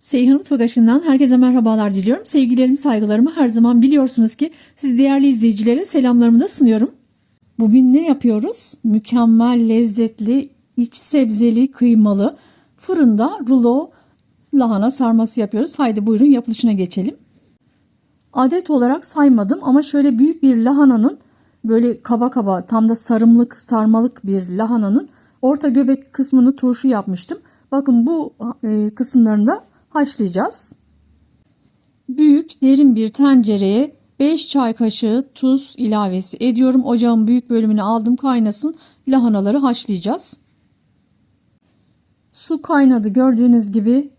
Seyhan Mutfak Aşkı'ndan herkese merhabalar diliyorum. Sevgilerimi, saygılarımı her zaman biliyorsunuz ki siz değerli izleyicilere selamlarımı da sunuyorum. Bugün ne yapıyoruz? Mükemmel, lezzetli, iç sebzeli, kıymalı fırında rulo lahana sarması yapıyoruz. Haydi buyurun yapılışına geçelim. Adet olarak saymadım ama şöyle büyük bir lahananın böyle kaba kaba tam da sarımlık sarmalık bir lahananın orta göbek kısmını turşu yapmıştım. Bakın bu e, kısımlarını da haşlayacağız. Büyük derin bir tencereye 5 çay kaşığı tuz ilavesi ediyorum. Ocağın büyük bölümünü aldım kaynasın. Lahanaları haşlayacağız. Su kaynadı gördüğünüz gibi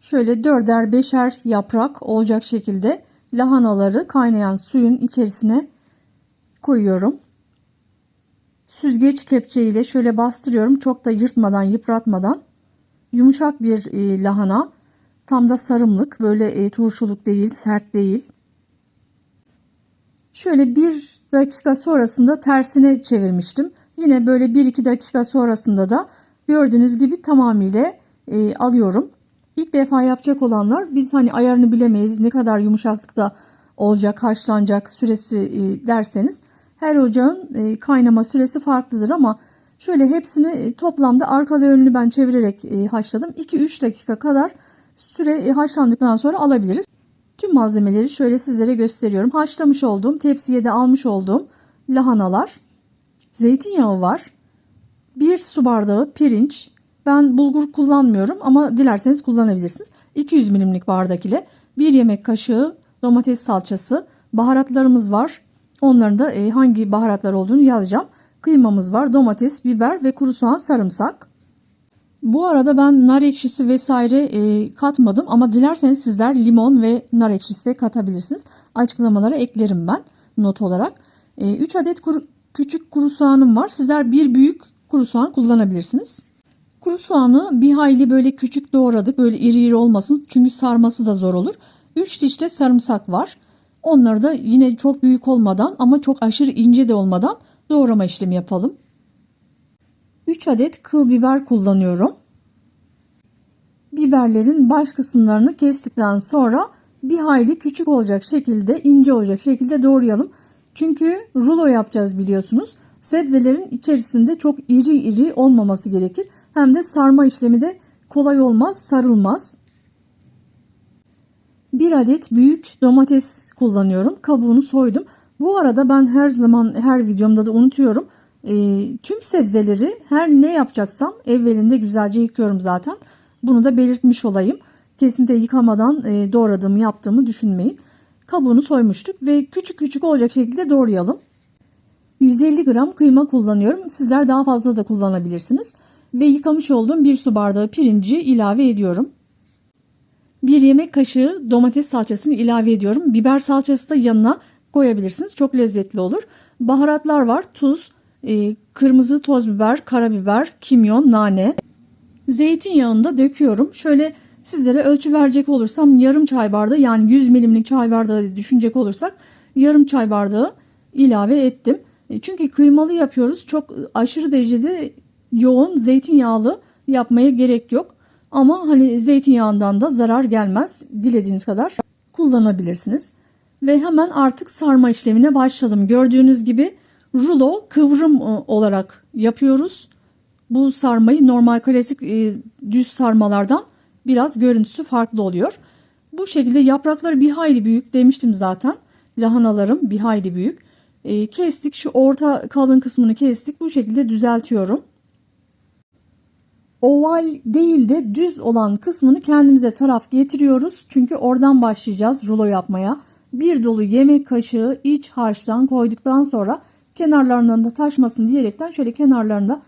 şöyle dörder beşer yaprak olacak şekilde lahanaları kaynayan suyun içerisine koyuyorum. Süzgeç kepçe ile şöyle bastırıyorum. Çok da yırtmadan, yıpratmadan. Yumuşak bir e, lahana. Tam da sarımlık. Böyle e, turşuluk değil, sert değil. Şöyle bir dakika sonrasında tersine çevirmiştim. Yine böyle bir iki dakika sonrasında da gördüğünüz gibi tamamıyla e, alıyorum. İlk defa yapacak olanlar biz hani ayarını bilemeyiz ne kadar yumuşaklıkta olacak haşlanacak süresi e, derseniz her ocağın e, kaynama süresi farklıdır ama şöyle hepsini e, toplamda arka ve önünü ben çevirerek e, haşladım. 2-3 dakika kadar süre e, haşlandıktan sonra alabiliriz. Tüm malzemeleri şöyle sizlere gösteriyorum. Haşlamış olduğum, tepsiye de almış olduğum lahanalar, zeytinyağı var. 1 su bardağı pirinç. Ben bulgur kullanmıyorum ama dilerseniz kullanabilirsiniz. 200 milimlik bardak ile 1 yemek kaşığı domates salçası, baharatlarımız var. Onların da e, hangi baharatlar olduğunu yazacağım. Kıymamız var, domates, biber ve kuru soğan, sarımsak. Bu arada ben nar ekşisi vesaire e, katmadım ama dilerseniz sizler limon ve nar ekşisi de katabilirsiniz. Açıklamalara eklerim ben not olarak. E, 3 adet kuru, küçük kuru soğanım var. Sizler bir büyük kuru soğan kullanabilirsiniz. Kuru soğanı bir hayli böyle küçük doğradık. Böyle iri iri olmasın çünkü sarması da zor olur. 3 diş de sarımsak var. Onları da yine çok büyük olmadan ama çok aşırı ince de olmadan doğrama işlemi yapalım. 3 adet kıl biber kullanıyorum. Biberlerin baş kısımlarını kestikten sonra bir hayli küçük olacak şekilde, ince olacak şekilde doğrayalım. Çünkü rulo yapacağız biliyorsunuz. Sebzelerin içerisinde çok iri iri olmaması gerekir. Hem de sarma işlemi de kolay olmaz, sarılmaz. Bir adet büyük domates kullanıyorum. Kabuğunu soydum. Bu arada ben her zaman her videomda da unutuyorum. E, tüm sebzeleri her ne yapacaksam evvelinde güzelce yıkıyorum zaten. Bunu da belirtmiş olayım. Kesinlikle yıkamadan e, doğradığımı yaptığımı düşünmeyin. Kabuğunu soymuştuk ve küçük küçük olacak şekilde doğrayalım. 150 gram kıyma kullanıyorum. Sizler daha fazla da kullanabilirsiniz. Ve yıkamış olduğum bir su bardağı pirinci ilave ediyorum. Bir yemek kaşığı domates salçasını ilave ediyorum. Biber salçası da yanına koyabilirsiniz. Çok lezzetli olur. Baharatlar var. Tuz, e, kırmızı toz biber, karabiber, kimyon, nane. Zeytinyağını da döküyorum. Şöyle sizlere ölçü verecek olursam yarım çay bardağı yani 100 milimlik çay bardağı düşünecek olursak yarım çay bardağı ilave ettim. E, çünkü kıymalı yapıyoruz. Çok aşırı derecede yoğun zeytinyağlı yapmaya gerek yok. Ama hani zeytinyağından da zarar gelmez. Dilediğiniz kadar kullanabilirsiniz. Ve hemen artık sarma işlemine başladım. Gördüğünüz gibi rulo kıvrım e, olarak yapıyoruz. Bu sarmayı normal klasik e, düz sarmalardan biraz görüntüsü farklı oluyor. Bu şekilde yaprakları bir hayli büyük demiştim zaten. Lahanalarım bir hayli büyük. E, kestik şu orta kalın kısmını kestik. Bu şekilde düzeltiyorum. Oval değil de düz olan kısmını kendimize taraf getiriyoruz. Çünkü oradan başlayacağız rulo yapmaya. Bir dolu yemek kaşığı iç harçtan koyduktan sonra kenarlarından da taşmasın diyerekten şöyle kenarlarında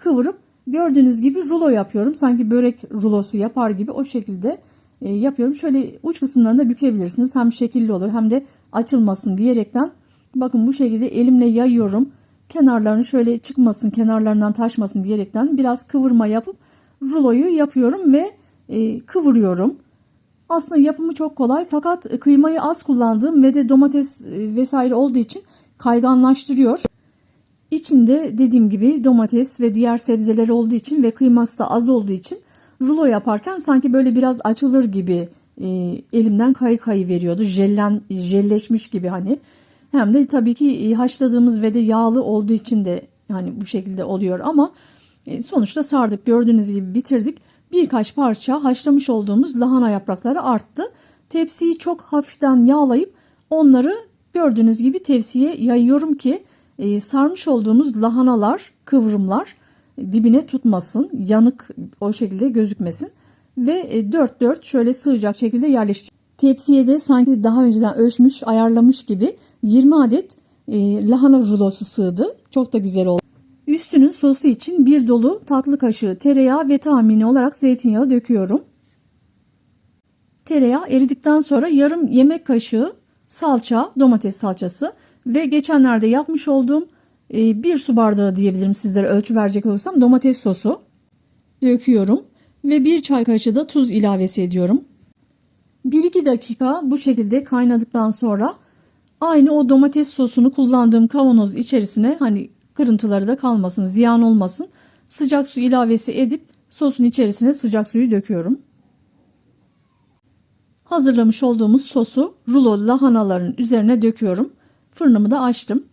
kıvırıp gördüğünüz gibi rulo yapıyorum. Sanki börek rulosu yapar gibi o şekilde e, yapıyorum. Şöyle uç kısımlarını da bükebilirsiniz. Hem şekilli olur hem de açılmasın diyerekten. Bakın bu şekilde elimle yayıyorum. Kenarlarını şöyle çıkmasın, kenarlarından taşmasın diyerekten biraz kıvırma yapıp ruloyu yapıyorum ve e, kıvırıyorum. Aslında yapımı çok kolay fakat kıymayı az kullandığım ve de domates e, vesaire olduğu için kayganlaştırıyor. İçinde dediğim gibi domates ve diğer sebzeler olduğu için ve kıyması da az olduğu için rulo yaparken sanki böyle biraz açılır gibi e, elimden kayı kayı veriyordu. Jellen, jelleşmiş gibi hani. Hem de tabii ki e, haşladığımız ve de yağlı olduğu için de yani bu şekilde oluyor ama e, sonuçta sardık gördüğünüz gibi bitirdik. Birkaç parça haşlamış olduğumuz lahana yaprakları arttı. Tepsiyi çok hafiften yağlayıp onları gördüğünüz gibi tepsiye yayıyorum ki e, sarmış olduğumuz lahanalar, kıvrımlar dibine tutmasın, yanık o şekilde gözükmesin ve e, dört dört şöyle sığacak şekilde yerleştir. Tepsiye de sanki daha önceden ölçmüş, ayarlamış gibi 20 adet e, lahana rulosu sığdı. Çok da güzel oldu. Üstünün sosu için bir dolu tatlı kaşığı tereyağı ve tahmini olarak zeytinyağı döküyorum. Tereyağı eridikten sonra yarım yemek kaşığı salça, domates salçası ve geçenlerde yapmış olduğum e, bir su bardağı diyebilirim sizlere ölçü verecek olursam domates sosu döküyorum ve bir çay kaşığı da tuz ilavesi ediyorum. 1-2 dakika bu şekilde kaynadıktan sonra aynı o domates sosunu kullandığım kavanoz içerisine hani kırıntıları da kalmasın, ziyan olmasın. Sıcak su ilavesi edip sosun içerisine sıcak suyu döküyorum. Hazırlamış olduğumuz sosu rulo lahanaların üzerine döküyorum. Fırınımı da açtım.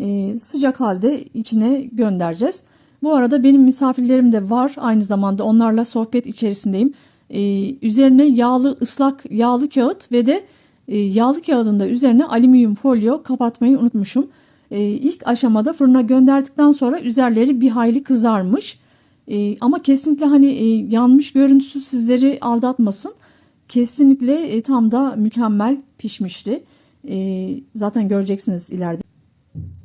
Ee, sıcak halde içine göndereceğiz. Bu arada benim misafirlerim de var. Aynı zamanda onlarla sohbet içerisindeyim. Ee, üzerine yağlı ıslak yağlı kağıt ve de e, yağlı kağıdın da üzerine alüminyum folyo kapatmayı unutmuşum. Ee, ilk aşamada fırına gönderdikten sonra üzerleri bir hayli kızarmış. Ee, ama kesinlikle hani e, yanmış görüntüsü sizleri aldatmasın. Kesinlikle e, tam da mükemmel pişmişti. E, zaten göreceksiniz ileride.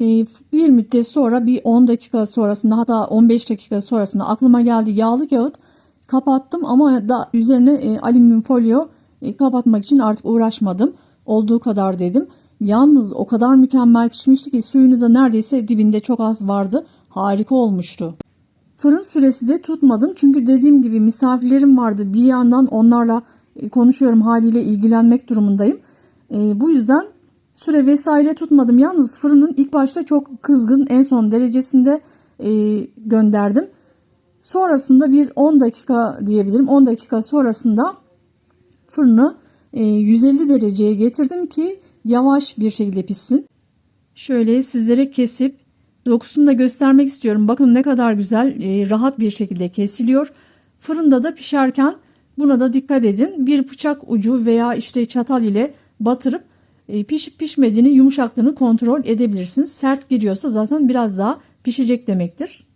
E, bir müddet sonra bir 10 dakika sonrasında hatta 15 dakika sonrasında aklıma geldi yağlı kağıt kapattım ama da üzerine e, alüminyum folyo e, kapatmak için artık uğraşmadım. Olduğu kadar dedim. Yalnız o kadar mükemmel pişmişti ki suyunu da neredeyse dibinde çok az vardı. Harika olmuştu. Fırın süresi de tutmadım çünkü dediğim gibi misafirlerim vardı. Bir yandan onlarla e, konuşuyorum haliyle ilgilenmek durumundayım. E, bu yüzden süre vesaire tutmadım. Yalnız fırının ilk başta çok kızgın en son derecesinde e, gönderdim. Sonrasında bir 10 dakika diyebilirim. 10 dakika sonrasında fırını e, 150 dereceye getirdim ki yavaş bir şekilde pişsin. Şöyle sizlere kesip dokusunu da göstermek istiyorum. Bakın ne kadar güzel e, rahat bir şekilde kesiliyor. Fırında da pişerken Buna da dikkat edin. Bir bıçak ucu veya işte çatal ile batırıp e, pişip pişmediğini, yumuşaklığını kontrol edebilirsiniz. Sert giriyorsa zaten biraz daha pişecek demektir.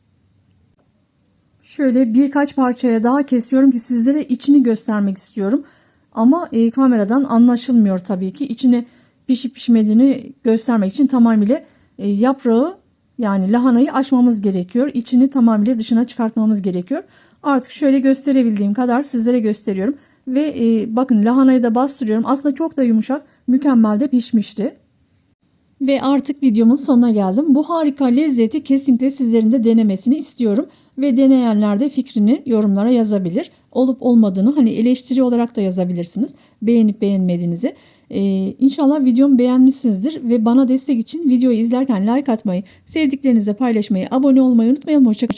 Şöyle birkaç parçaya daha kesiyorum ki sizlere içini göstermek istiyorum. Ama e, kameradan anlaşılmıyor tabii ki. İçini pişip pişmediğini göstermek için tamamıyla e, yaprağı yani lahanayı açmamız gerekiyor. İçini tamamıyla dışına çıkartmamız gerekiyor. Artık şöyle gösterebildiğim kadar sizlere gösteriyorum. Ve e, bakın lahanayı da bastırıyorum. Aslında çok da yumuşak, mükemmel de pişmişti. Ve artık videomun sonuna geldim. Bu harika lezzeti kesinlikle sizlerin de denemesini istiyorum. Ve deneyenler de fikrini yorumlara yazabilir. Olup olmadığını hani eleştiri olarak da yazabilirsiniz. Beğenip beğenmediğinizi. Ee, inşallah videomu beğenmişsinizdir. Ve bana destek için videoyu izlerken like atmayı, sevdiklerinize paylaşmayı, abone olmayı unutmayalım. Hoşçakalın.